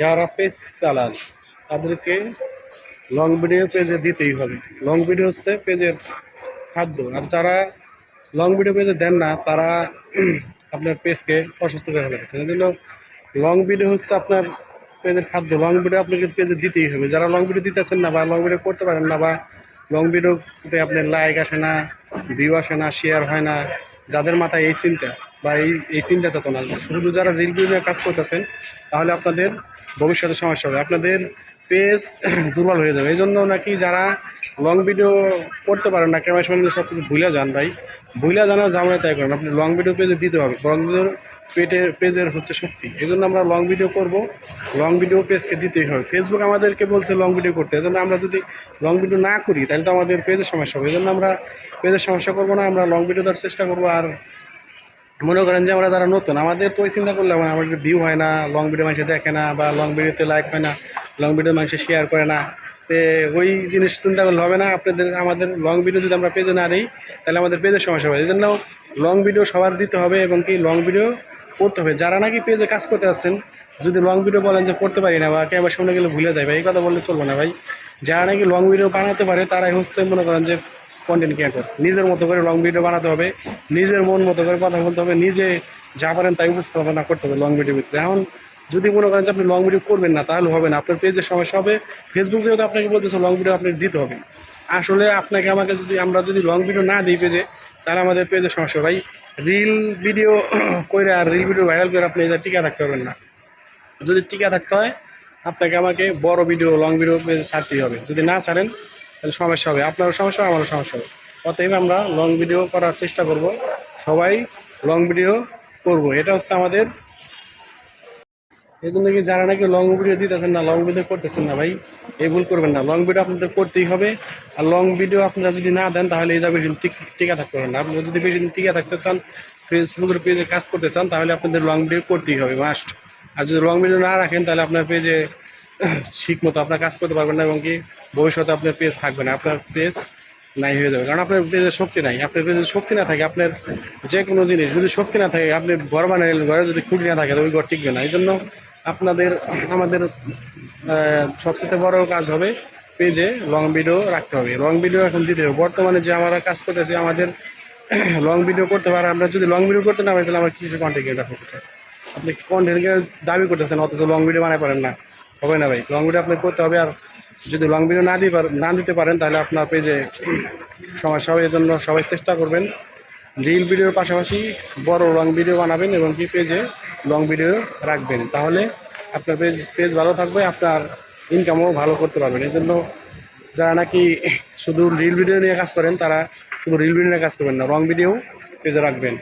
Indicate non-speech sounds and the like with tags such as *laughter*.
যারা পেজ চালান, তাদেরকে লং ভিডিও পেজে দিতেই হবে। লং ভিডিও হচ্ছে পেজের খাদ্য। আর যারা লং ভিডিও পেজে দেন না, তারা *clears throat* আপনার পেজকে অসুস্থ করে ফেলেছে জন্য লং ভিডিও হচ্ছে আপনার পেজের খাদ্য। লং ভিডিও আপনাকে পেজে দিতেই হবে। যারা লং ভিডিও দিতেছেন না বা লং ভিডিও করতে পারেন না বা লং ভিডিওতে আপনার লাইক আসে না ভিউ আসে না শেয়ার হয় না, যাদের মাথায় এই চিন্তা বা এই এই চিন্তা চেতনা, শুধু যারা রিল কাজ করতেছেন, তাহলে আপনাদের ভবিষ্যতে সমস্যা হবে। আপনাদের পেজ *clears throat* দুর্বল হয়ে যাবে। এই জন্য নাকি যারা লং ভিডিও করতে পারেন না, ক্যামেরা সামনে সব কিছু ভুলে যান ভাই। ভুলে জানা জামানে তাই করেন। আপনি লং ভিডিও পেজে দিতে হবে লং ভিডিওর পেটের পেজের হচ্ছে শক্তি। এই জন্য আমরা লং ভিডিও করব লং ভিডিও পেজকে দিতেই হবে। ফেসবুক আমাদেরকে বলছে লং ভিডিও করতে। এই জন্য আমরা যদি লং ভিডিও না করি, তাহলে তো আমাদের পেজের সমস্যা হবে। এই জন্য আমরা পেজের সমস্যা করব না, আমরা লং ভিডিও দেওয়ার চেষ্টা করব। আর মনে করেন যে আমরা যারা নতুন, আমাদের তো ওই চিন্তা করলে আমাদের ভিউ হয় না লং ভিডিও মানুষে দেখে না বা লং ভিডিওতে লাইক হয় না লং ভিডিও মানুষে শেয়ার করে না। তে ওই জিনিস চিন্তা করলে হবে না, আপনাদের, আমাদের লং ভিডিও যদি আমরা পেজে না দিই, তাহলে আমাদের পেজের সমস্যা হবে। এই জন্য লং ভিডিও সবার দিতে হবে এবং কি লং ভিডিও করতে হবে। যারা নাকি পেজে কাজ করতে আসছেন, যদি লং ভিডিও বলেন যে করতে পারি না বা ক্যামেরার সামনে গেলে ভুলে যায়, ভাই, এই কথা বললে চলবে না, ভাই। যারা নাকি লং ভিডিও বানাতে পারে, তারাই হচ্ছে মনে করেন যে কন্টেন্ট ক্রিয়েটর নিজের মতো করে লং ভিডিও বানাতে হবে, নিজের মন মতো করে কথা বলতে হবে, নিজে যা পারেন তাই উপস্থাপনা করতে হবে লং ভিডিও ভিতরে। এখন যদি মনে করেন যে আপনি লং ভিডিও করবেন না, তাহলে হবে না। আপনার পেজের সমস্যা হবে ফেসবুক যেহেতু আপনাকে বলতেছে লং ভিডিও আপনাকে দিতে হবে। আসলে আপনাকে আমাকে যদি, আমরা যদি লং ভিডিও না দিই পেজে তাহলে আমাদের পেজের সমস্যা। ভাই রিল ভিডিও করে আর রিল ভিডিও ভাইরাল করে আপনি এটা টিকা থাকতে পারবেন না। যদি টিকা থাকতে হয়, আপনাকে আমাকে বড় ভিডিও লং ভিডিও পেজে ছাড়তেই হবে। যদি না ছাড়েন তাহলে সমস্যা হবে। আপনারও সমস্যা হবে, আমারও সমস্যা হবে। অতএব আমরা লং ভিডিও করার চেষ্টা করব। সবাই লং ভিডিও করব। এটা হচ্ছে আমাদের এই জন্য কি যারা নাকি লং ভিডিও দিতেছেন না লং ভিডিও করতেছেন না ভাই, এই ভুল করবেন না। লং ভিডিও আপনাদের করতেই হবে। আর লং ভিডিও আপনারা যদি না দেন, তাহলে এই যাবে টিকা থাকতে পারবেন না। আপনারা যদি বেশি টিকা থাকতে চান ফেসবুকের পেজে কাজ করতে চান, তাহলে আপনাদের লং ভিডিও করতেই হবে মাস্ট আর যদি লং ভিডিও না রাখেন, তাহলে আপনার পেজে ঠিক মতো আপনার কাজ করতে পারবেন না এবং কি ভবিষ্যতে আপনার পেজ থাকবে না। আপনার পেজ নাই হয়ে যাবে। কারণ আপনার পেজের শক্তি নাই। আপনার পেজের শক্তি না থাকে, আপনার যে কোনো জিনিস যদি শক্তি না থাকে, আপনি ঘর বানালেন ঘরে যদি খুঁটি না থাকে তো ওই ঘর টিকবে না। এই জন্য আপনাদের, আমাদের সবচেয়ে বড় কাজ হবে পেজে লং ভিডিও রাখতে হবে। লং ভিডিও এখন দিতে হবে। বর্তমানে যে আমরা কাজ করতেছি, আমাদের লং ভিডিও করতে পারে আমরা যদি লং ভিডিও করতে না পারি, তাহলে আমরা কিছু কন্টেন্ট ক্রিয়েটার করতেছি আপনি কন্টেন্ট দাবি করতেছেন, অথচ লং ভিডিও বানাই পারেন না। হবে না ভাই। লং ভিডিও আপনাকে করতে হবে আর যদি লং ভিডিও না পারেন না দিতে পারেন, তাহলে আপনার পেজে সমস্যা হবে। এই জন্য সবাই চেষ্টা করবেন। রিল ভিডিওর পাশাপাশি বড় লং ভিডিও বানাবেন এবং কি পেজে লং ভিডিও রাখবেন। তাহলে আপনার পেজ পেজ ভালো থাকবে, আপনার ইনকামও ভালো করতে পারবেন। এই জন্য যারা নাকি শুধু রিল ভিডিও নিয়ে কাজ করেন, তারা শুধু রিল ভিডিও নিয়ে কাজ করবেন না লং ভিডিও পেজে রাখবেন।